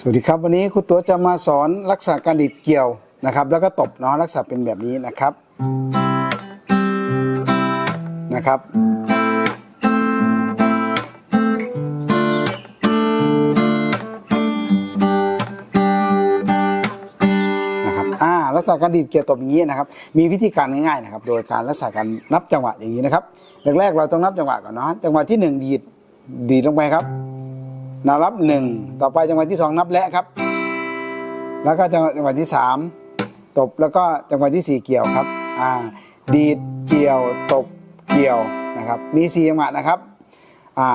สวัสดีครับวันนี้ครูตัวจะมาสอนลักษณะการดีดเกี่ยวนะครับ แล้วก็ตบเนาะลักษณะเป็นแบบนี้นะครับนะครับ นะครับอ่าลักษณะการดีดเกี่ยวตบอย่างนี้นะครับ มีวิธีการง่ายๆนะครับ โดยการลักษณะการนับจังหวะอย่างนี้นะครับแรกๆเราต้องนับจังหวะก่อนเนาะจังหวะที่หนึ่งดีดดีดลงไปครับ นับหนึ่งต่อไปจังหวะที่สองนับและครับ แล้วก็จังหวะที่สามตบแล้วก็จังหวะที่สี่เกี่ยวครับอ่าดีดเกี่ยวตบเกี่ยวนะครับ มีสี่จังหวะนะครับอ่า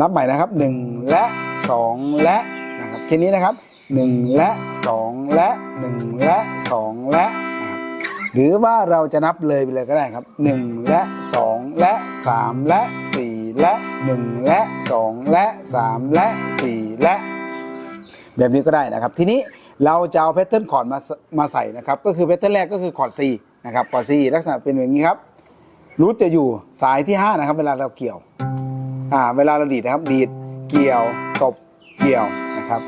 นับใหม่นะครับหนึ่งและสองและนะครับแค่นี้นะครับหนึ่งและสองและหนึ่งและสองและนะครับหรือว่าเราจะนับเลยไปเลยก็ได้ครับหนึ่งและสองและสามและสี่ และหนึ่งและสองและสามและสี่และ แบบนี้ก็ได้นะครับ ทีนี้เราจะเอาแพทเทิร์นคอร์ดมามาใส่นะครับ ก็คือแพทเทิร์นแรกก็คือคอร์ด C นะครับคอร์ด C ลักษณะเป็นแบบนี้ครับรูทจะอยู่สายที่ 5 นะครับ เวลาเราเกี่ยวอ่าเวลาเราดีดนะครับดีดเกี่ยวตบเกี่ยวนะครับ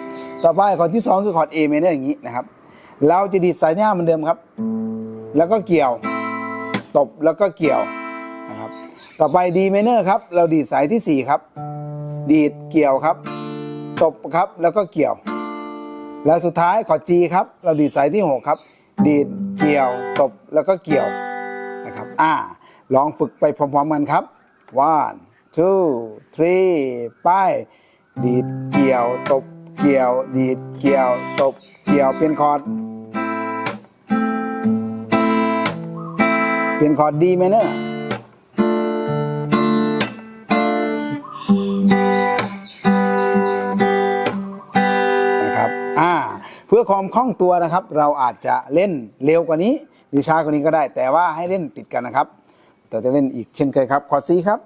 ต่อไปคอร์ดที่ 2 คือคอร์ด A major อย่างนี้นะครับ เราจะดีดสายที่5เหมือนเดิมครับ แล้วก็เกี่ยว ตบแล้วก็เกี่ยว นะครับ ต่อไป D minor ครับ เราดีดสายที่ 4 ครับ ดีดเกี่ยวครับ ตบครับแล้วก็เกี่ยว แล้วสุดท้ายขอ G ครับ เราดีดสายที่ 6 ครับ ดีดเกี่ยวตบแล้วก็เกี่ยวนะครับอ่าลองฝึกไปพร้อมๆกันครับ one two three ไปดีดเกี่ยวตบเกี่ยว ดีดเกี่ยวตบเกี่ยวเปลี่ยนคอร์ดเปลี่ยนคอร์ด D minor นะครั อ่า เพื่อความคล่องตัวนะครับ เราอาจจะเล่นเร็วกว่านี้ หรือช้ากว่านี้ก็ได้ แต่ว่าให้เล่นติดกันนะครับ แต่จะเล่นอีกเช่นเคยครับคอร์ดซีครับ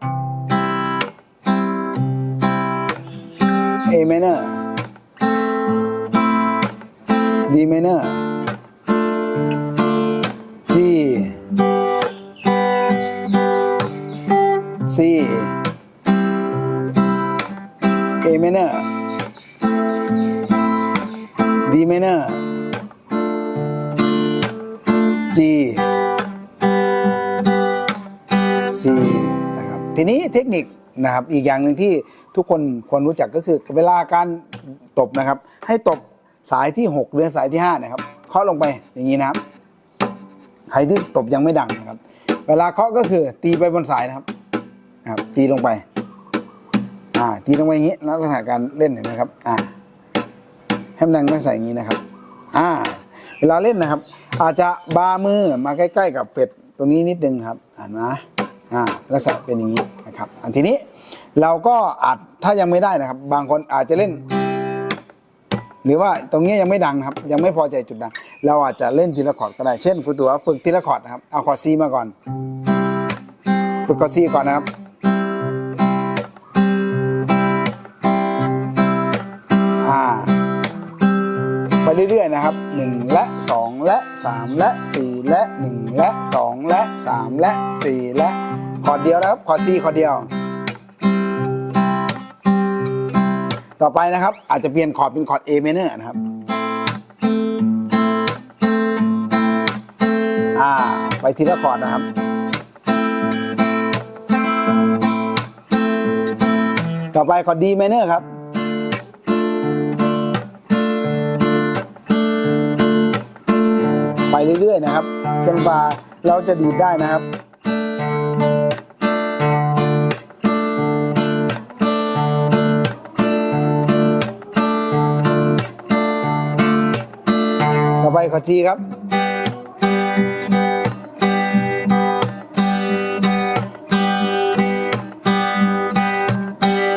A minor D minor G C A minor D minor G C นะครับทีนี้เทคนิคนะครับอีกอย่างหนึ่งที่ทุกคนควรรู้จักก็คือเวลาการตบนะครับ ให้ตบสายที่ 6 หรือสายที่ 5 นะครับเคาะลงไปอย่างนี้นะครับ ใครที่ตบยังไม่ดังนะครับ เวลาเคาะก็คือตีไปบนสายนะครับนะครับตีลงไปอ่าตีลงไปอย่างนี้ลักษณะการเล่นเห็นไหมครับอ่า ให้มันดังลักษณะอย่างนี้นะครับ อ่า เวลาเล่นนะครับ อาจจะบามือมาใกล้ ๆ กับเฟดตรงนี้นิดนึงครับอ่านนะอ่าลักษณะเป็นอย่างนี้นะครับ อันทีนี้เราก็อาจถ้ายังไม่ได้นะครับ บางคนอาจจะเล่น หรือว่าตรงนี้ยังไม่ดังครับ ยังไม่พอใจจุดดัง เราอาจจะเล่นทีละคอร์ดก็ได้ เช่นครูตัวฝึกทีละคอร์ดนะครับเอาคอร์ดซีมาก่อน ฝึกคอร์ดซีก่อนนะครับ เรื่อยๆนะครับ 1 และ 2 และ 3 และ 4 และ 1 และ 2 และ 3 และ 4 และคอร์ดเดียวนะครับคอร์ด C คอร์ดเดียว ต่อไปนะครับอาจจะเปลี่ยนคอร์ดเป็นคอร์ด A minor นะครับอ่าไปทีละคอร์ดนะครับต่อไปคอร์ด D minor ครับ เรื่อยๆนะครับจนกว่าเราจะดีดได้นะครับต่อไปขอจีครับ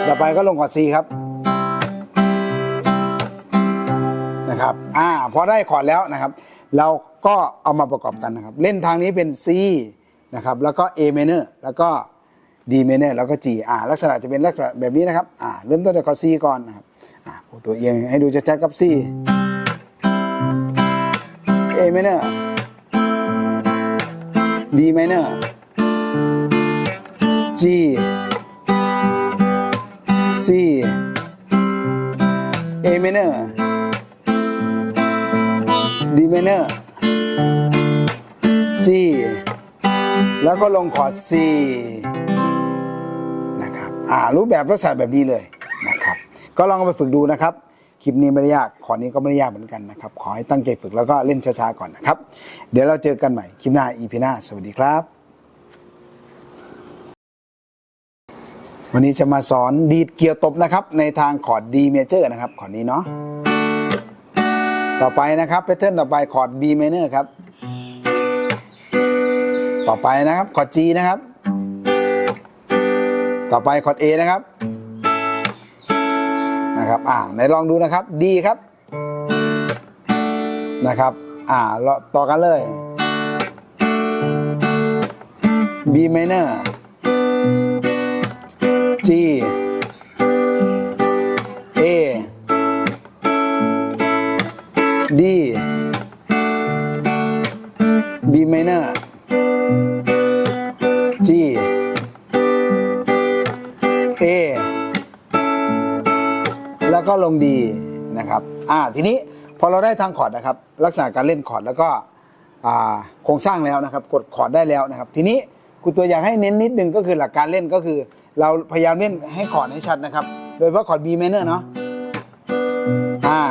ต่อไปก็ลงขอซีครับ นะครับ อ่า พอได้คอดแล้วนะครับ เราก็เอามาประกอบกันนะครับ เล่นทางนี้เป็น C นะครับแล้วก็ A minor แล้วก็ D minor แล้วก็ G อ่าลักษณะจะเป็นลักษณะแบบนี้นะครับอ่าเริ่มต้นจากคอร์ด C ก่อนนะครับอ่าตัวเอียงให้ดูชัดๆครับ C A minor D minor G C A minor D minor G แล้วก็ลงคอร์ด C นะครับอ่ารูปแบบลักษณะแบบนี้เลยนะครับ ก็ลองไปฝึกดูนะครับ คลิปนี้ไม่ได้ยาก ขอนี้ก็ไม่ได้ยากเหมือนกันนะครับ ขอให้ตั้งใจฝึกแล้วก็เล่นช้าๆก่อนนะครับ เดี๋ยวเราเจอกันใหม่คลิปหน้า EP หน้า สวัสดีครับ วันนี้จะมาสอนดีดเกียร์ตบนะครับ ในทางคอร์ด D major นะครับคอร์ดนี้เนาะ ต่อไปนะครับแพทเทิร์นต่อไปคอร์ด B minor ครับ ต่อไปนะครับคอร์ด G นะครับ ต่อไปคอร์ด A นะครับนะครับอ่าไหนลองดูนะครับ D ครับนะครับอ่าเราต่อกันเลย B minor B minor G A แล้วก็ลงดีนะครับ อ่า ทีนี้พอเราได้ทางคอร์ดนะครับ ลักษณะการเล่นคอร์ดแล้วก็โครงสร้างแล้วนะครับ กดคอร์ดได้แล้วนะครับ ทีนี้คุณตัวอยากให้เน้นนิดนึงก็คือหลักการเล่นก็คือ เราพยายามเล่นให้คอร์ดให้ชัดนะครับ โดยเฉพาะคอร์ด B minor เนาะอ่า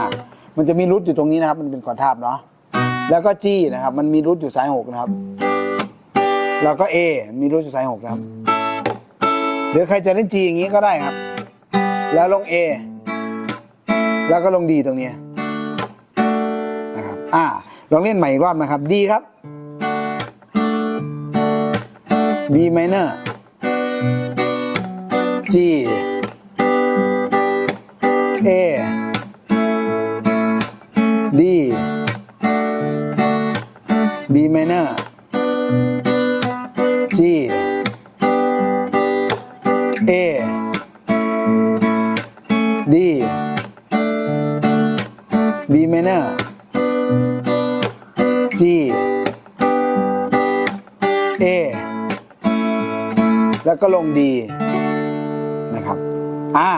มันจะมีรูทอยู่ตรงนี้นะครับ มันเป็นคอร์ดทาบเนาะแล้วก็ G นะครับ มันมีรูทอยู่สายหกนะครับ แล้วก็ A มีรูทอยู่สายหกนะครับ หรือใครจะเล่น G อย่างนี้ก็ได้ครับ แล้วลง A แล้วก็ลง D ตรงนี้นะครับ อ่าลองเล่นใหม่อีกรอบนะครับ D ครับ B minor G B minor G A D B minor G A แล้วก็ลง D นะครับอ่า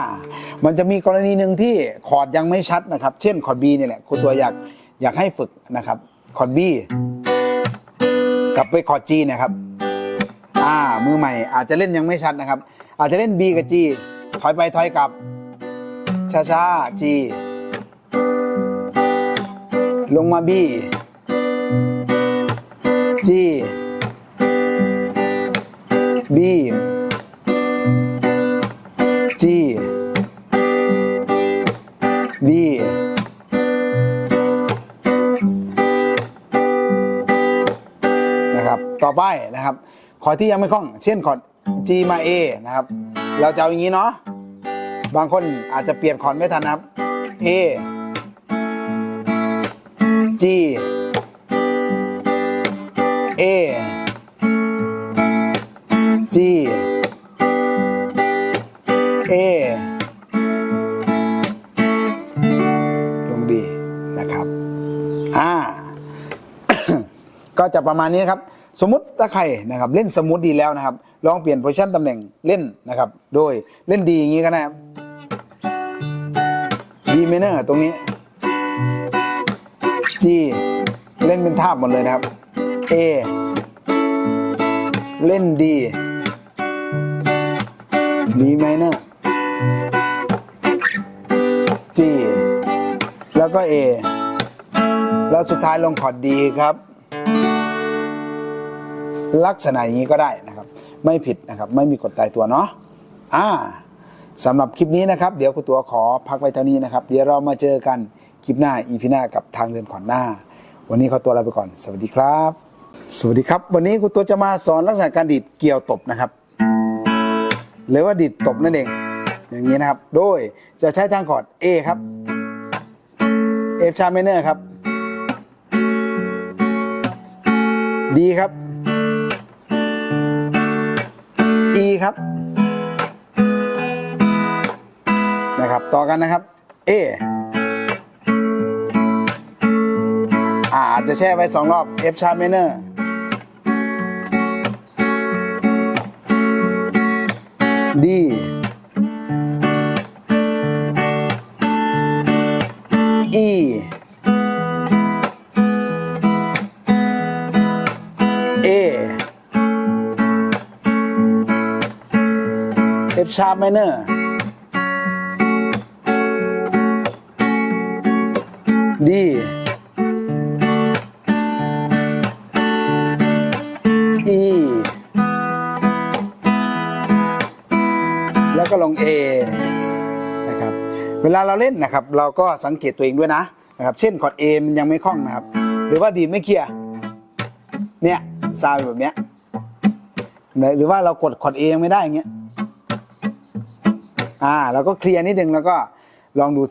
มันจะมีกรณีหนึ่งที่คอร์ดยังไม่ชัดนะครับ เช่นคอร์ด B เนี่ยแหละคุณตัวอยากอยากให้ฝึกนะครับคอร์ด B กลับไปคอร์ด G นะครับ อ่า มือใหม่ อาจจะเล่นยังไม่ชัดนะครับ อาจจะเล่น B กับ G ถอยไปถอยกลับ ช้าๆ G ลงมา B G B G ต่อไปนะครับคอร์ดที่ยังไม่คล่อง เช่นคอร์ด G มา A นะครับ เราจะเอาอย่างนี้เนาะบางคนอาจจะเปลี่ยนคอร์ดไม่ทันนะครับ A G A G จะประมาณนี้นครับ สมมติถ้าใครนะครับเล่นสมมติดีแล้วนะครับ ลองเปลี่ยนโพซิชันตำแหน่งเล่นนะครับ โดยเล่นดีอย่างนี้ก็ได้ครับ D minor ตรงนี้ G เล่นเป็นทาบหมดเลยนะครับ A เล่น D B minor G แล้วก็ A แล้วสุดท้ายลงคอร์ด D ครับ ลักษณะอย่างนี้ก็ได้นะครับ ไม่ผิดนะครับ ไม่มีกฎตายตัวเนาะอ่าสำหรับคลิปนี้นะครับ เดี๋ยวคุณตัวขอพักไว้เท่านี้นะครับ เดี๋ยวเรามาเจอกันคลิปหน้าอีพีหน้ากับทางเดินขอนหน้า วันนี้ขอตัวลาไปก่อน สวัสดีครับ สวัสดีครับ วันนี้คุณตัวจะมาสอนลักษณะการดีดเกี่ยวตบนะครับ หรือว่าดีดตบนั่นเอง อย่างนี้นะครับ โดยจะใช้ทางคอร์ด A ครับ F sharp minor ครับ D ครับ ครับ นะครับ ต่อกันนะครับ A อาอาจจะแช่ไว้สองรอบ F sharp minor D E F sharp minor D E แล้วก็ลง A นะครับ เวลาเราเล่นนะครับ เราก็สังเกตตัวเองด้วยนะนะครับ เช่นคอร์ด A มันยังไม่คล่องนะครับ หรือว่าดีไม่เคลียร์ เนี่ยซาวแบบเนี้ยหรือว่าเรากดคอร์ด A ยังไม่ได้อย่างเงี้ย อ่าเราก็เคลียร์นิดนึงแล้วก็ลองดู